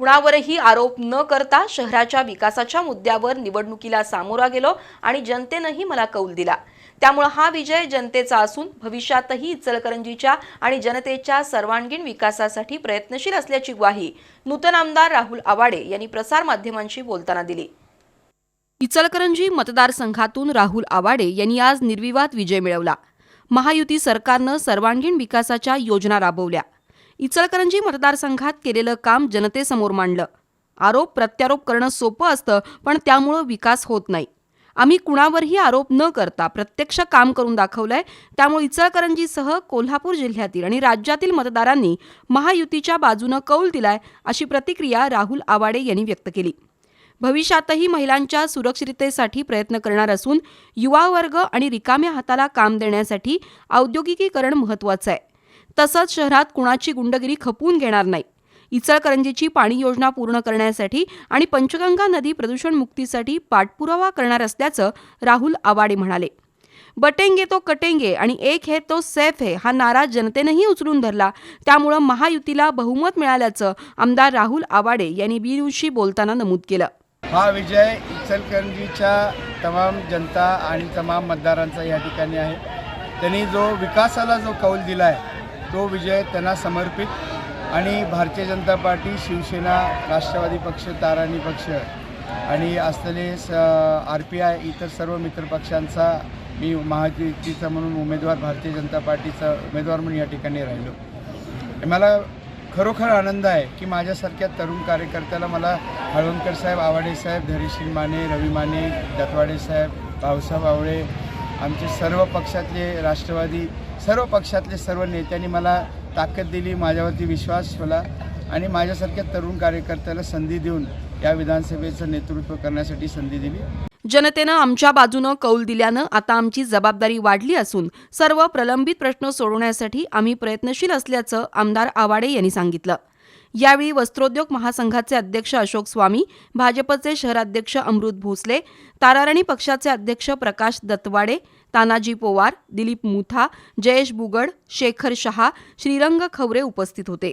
कुणावरही आरोप न करता शहराच्या विकासाच्या मुद्द्यावर निवडणुकीला सामोरा गेलो आणि जनतेनंही मला कौल दिला. त्यामुळे हा विजय जनतेचा असून भविष्यातही इचलकरंजीच्या आणि जनतेच्या सर्वांगीण विकासासाठी प्रयत्नशील असल्याची ग्वाही नूतन आमदार राहुल आवाडे यांनी प्रसारमाध्यमांशी बोलताना दिली. इचलकरंजी मतदारसंघातून राहुल आवाडे यांनी आज निर्विवाद विजय मिळवला. महायुती सरकारनं सर्वांगीण विकासाच्या योजना राबवल्या. इचलकरंजी मतदारसंघात केलेलं काम जनतेसमोर मांडलं. आरोप प्रत्यारोप करणं सोपं असतं पण त्यामुळं विकास होत नाही. आम्ही कुणावरही आरोप न करता प्रत्यक्ष काम करून दाखवलंय. त्यामुळे इचलकरंजीसह कोल्हापूर जिल्ह्यातील आणि राज्यातील मतदारांनी महायुतीच्या बाजूनं कौल दिलाय अशी प्रतिक्रिया राहुल आवाडे यांनी व्यक्त केली. भविष्यातही महिलांच्या सुरक्षिततेसाठी प्रयत्न करणार असून युवा वर्ग आणि रिकाम्या हाताला काम देण्यासाठी औद्योगिकीकरण महत्वाचं आहे. तसंच शहरात कुणाची गुंडगिरी खपवून घेणार नाही. इचलकरंजीची पाणी योजना पूर्ण करण्यासाठी आणि पंचगंगा नदी प्रदूषण मुक्तीसाठी पाठपुरावा करणार असल्याचं राहुल आवाडे म्हणाले. बटेंगे तो कटेंगे आणि एक है तो सैफ है हा नारा जनतेनंही उचलून धरला. त्यामुळं महायुतीला बहुमत मिळाल्याचं आमदार राहुल आवाडे यांनी बीन्यूजशी बोलताना नमूद केलं. हा विजय इचलकरंजीच्या तमाम जनता आणि तमाम मतदारांचा या ठिकाणी आहे. त्यांनी जो विकासाला जो कौल दिला आहे तो विजय त्यांना समर्पित आणि भारतीय जनता पार्टी शिवसेना राष्ट्रवादी पक्ष ताराणी पक्ष आणि असलेले स आर पी आय इतर सर्व मित्रपक्षांचा मी महायुतीचा म्हणून उमेदवार भारतीय जनता पार्टीचा उमेदवार म्हणून या ठिकाणी राहिलो. मला खरोखर आनंद आहे की माझ्यासारख्या तरुण कार्यकर्त्याला मला हळवणकर साहेब आवाडे साहेब धरीशील माने रवी माने दत्वाडे साहेब भाऊसाहेब आवळे आमचे सर्व पक्षातले राष्ट्रवादी सर्व पक्षातले सर्व नेत्यांनी मला ताकद दिली माझ्यावरती विश्वास ठेवला आणि माझ्यासारख्या तरुण कार्यकर्त्याला संधी देऊन या विधानसभेचं नेतृत्व करण्यासाठी संधी दिली. जनतेनं आमच्या बाजूनं कौल दिल्यानं आता आमची जबाबदारी वाढली असून सर्व प्रलंबित प्रश्न सोडवण्यासाठी आम्ही प्रयत्नशील असल्याचं आमदार आवाडे यांनी सांगितलं. यावेळी वस्त्रोद्योग महासंघाचे अध्यक्ष अशोक स्वामी भाजपचे शहराध्यक्ष अमृत भोसले ताराराणी पक्षाचे अध्यक्ष प्रकाश दत्तवाडे तानाजी पोवार दिलीप मुथा जयेश बुगड शेखर शहा श्रीरंग खवरे उपस्थित होते.